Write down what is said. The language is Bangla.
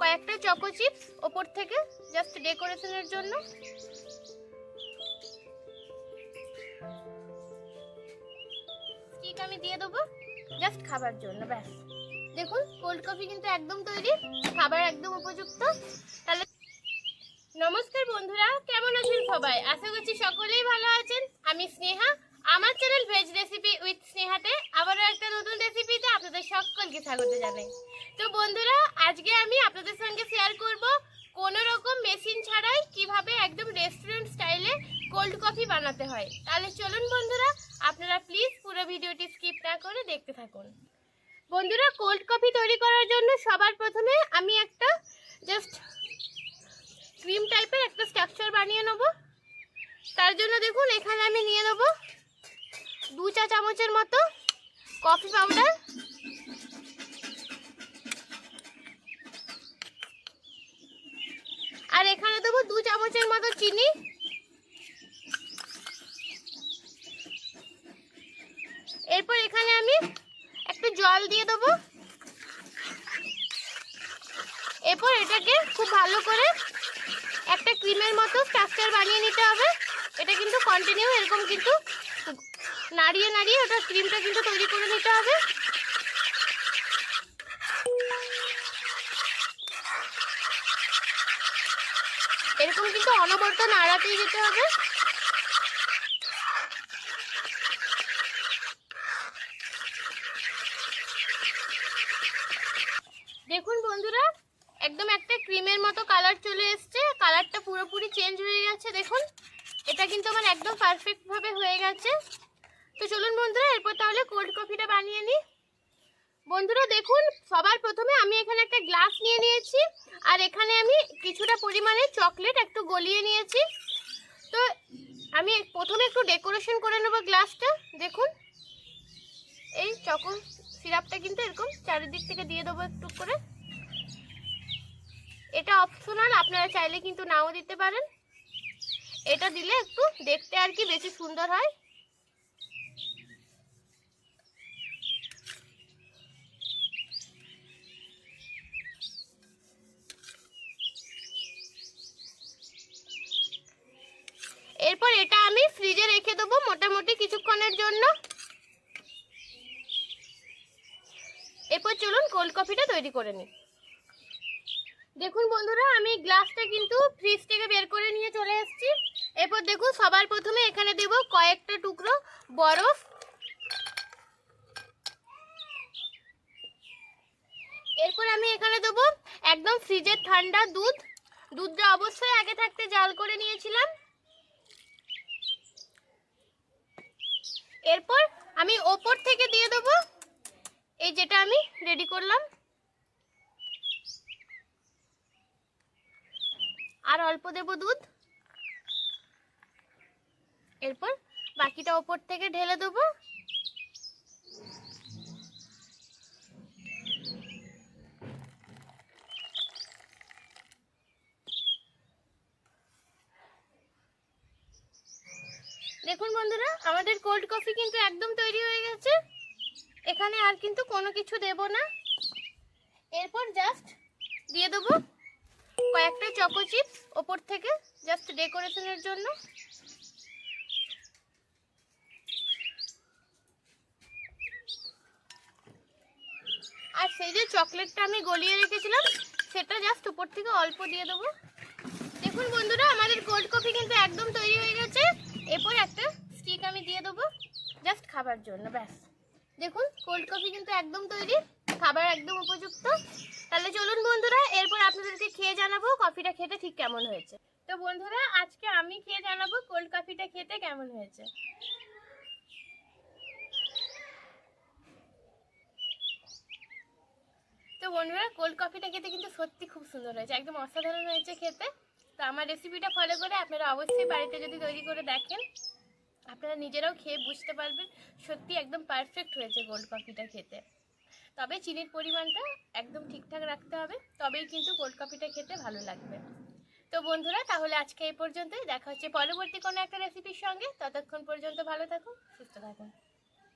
কয়েকটা চকো চিপস ওপর থেকে জাস্ট ডেকোরেশনের জন্য। স্টিক আমি দিয়ে দেবো জাস্ট খাবার জন্য, ব্যাস। দেখুন কোল্ড কফি কিন্তু একদম তৈরি, খাবার একদম উপযুক্ত। তাহলে নমস্কার বন্ধুরা, কেমন আছেন সবাই? আশা করছি সকলেই ভালো আছেন। আমি স্নেহা, আমার চ্যানেল ভেজ রেসিপি উইথ স্নেহাতে আবারও একটা নতুন রেসিপিতে আপনাদের সকলকে স্বাগত জানাই। তো বন্ধুরা, আজকে আমি আপনাদের সঙ্গে শেয়ার করব কোনো রকম মেশিন ছাড়াই কীভাবে একদম রেস্টুরেন্ট স্টাইলে কোল্ড কফি বানাতে হয়। তাহলে চলুন বন্ধুরা, আপনারা প্লিজ পুরো ভিডিওটি স্কিপ না করে দেখতে থাকুন। বন্ধুরা কোল্ড কফি তৈরি করার জন্য সবার প্রথমে আমি একটা জাস্ট ক্রিম টাইপের একটা স্ট্রাকচার বানিয়ে নেব। তার জন্য দেখুন, এখানে আমি নিয়ে নেব দু চা চামচের মতো কফি পাউডার আর এখানে দেবো দু চামচের মতো চিনি। এরপর এখানে আমি একটু জল দিয়ে দেবো। এরপর এটাকে খুব ভালো করে একটা ক্রিমের মতো স্ট্রাকচার বানিয়ে নিতে হবে। এটা কিন্তু কন্টিনিউ এরকম কিন্তু নাড়িয়ে নাড়িয়ে ওটা ক্রিমটা কিন্তু তৈরি করে নিতে হবে। এরকম কিন্তু অনবরত নাড়াতেই যেতে হবে। দেখুন বন্ধুরা, একদম একটা ক্রিমের মতো কালার চলে এসছে। কালারটা পুরোপুরি চেঞ্জ হয়ে গেছে, দেখুন। এটা কিন্তু আমার একদম পারফেক্টভাবে হয়ে গেছে। তো চলুন বন্ধুরা, এরপর তাহলে কোল্ড কফিটা বানিয়ে নিই। বন্ধুরা দেখুন, সবার প্রথমে আমি এখানে একটা গ্লাস নিয়ে নিয়েছি, আর এখানে আমি কিছুটা পরিমাণে চকলেট একটু গলিয়ে নিয়েছি। তো আমি প্রথমে একটু ডেকোরেশন করে নেব গ্লাসটা, দেখুন। এই চকো সিরাপটা কিন্তু এরকম চারিদিক থেকে দিয়ে দেবো একটু করে। এটা অপশনাল আপনারা চাইলে কিন্তু নাও দিতে পারেন। এটা দিলে একটু দেখতে আর কি বেশি সুন্দর হয় এরপর এটা আমি ফ্রিজে রেখে দেবো মোটামুটি কিছুক্ষণের জন্য। এরপর চলুন কোল্ড কফিটা তৈরি করে নিই। দেখুন বন্ধুরা, আমি গ্লাসটা কিন্তু ফ্রিজ থেকে বের করে নিয়ে চলে এসেছি। এরপর দেখুন, সবার প্রথমে এখানে দেব কয়েকটা টুকরো বরফ। এরপর আমি এখানে দেবো একদম ফ্রিজের ঠান্ডা দুধ। দুধটা অবশ্যই আগে থাকতে জাল করে নিয়েছিলাম। এরপর আমি ওপর থেকে দিয়ে দেবো। এই যেটা আমি রেডি করলাম। আর অল্প দেব দুধ। এরপর বাকিটা ওপর থেকে ঢেলে দেবো। দেখুন বন্ধুরা, আমাদের কোল্ড কফি কিন্তু একদম তৈরি হয়ে গেছে। এখানে আর কিন্তু কোনো কিছু দেব না। এরপর জাস্ট দিয়ে দেবো কয়েকটা চকো চিপস ওপর থেকে জাস্ট ডেকোরেশনের জন্য। আর সেই যে চকলেটটা আমি গলিয়ে রেখেছিলাম, সেটা জাস্ট উপর থেকে অল্প দিয়ে দেবো। দেখুন বন্ধুরা, আমাদের কোল্ড কফি কিন্তু একদম তৈরি হয়ে গেছে। এরপর একটা স্টিক আমি দিয়ে দেবো জাস্ট খাবার জন্য, ব্যাস। দেখুন কোল্ড কফি কিন্তু একদম তৈরি, খাবার একদম উপযুক্ত। তাহলে চলুন বন্ধুরা, এরপর আপনাদেরকে খেয়ে জানাব কফিটা খেতে ঠিক কেমন হয়েছে। তো বন্ধুরা, আজকে আমি খেয়ে জানাব কোল্ড কফিটা খেতে কেমন হয়েছে। তো বন্ধুরা কোল্ড কফিটা খেতে কিন্তু সত্যি খুব সুন্দর হয়েছে, একদম অসাধারণ হয়েছে খেতে। তো আমার রেসিপিটা ফলো করে আপনারা অবশ্যই বাড়িতে যদি তৈরি করে দেখেন, আপনারা নিজেরাও খেয়ে বুঝতে পারবেন সত্যি একদম পারফেক্ট হয়েছে গোল্ড কফিটা খেতে। তবে চিনির পরিমাণটা একদম ঠিকঠাক রাখতে হবে, তবেই কিন্তু গোল্ড কফিটা খেতে ভালো লাগবে। তো বন্ধুরা, তাহলে আজকে এই পর্যন্তই। দেখা হচ্ছে পরবর্তী কোনো একটা রেসিপির সঙ্গে। ততক্ষণ পর্যন্ত ভালো থাকুন, সুস্থ থাকুন।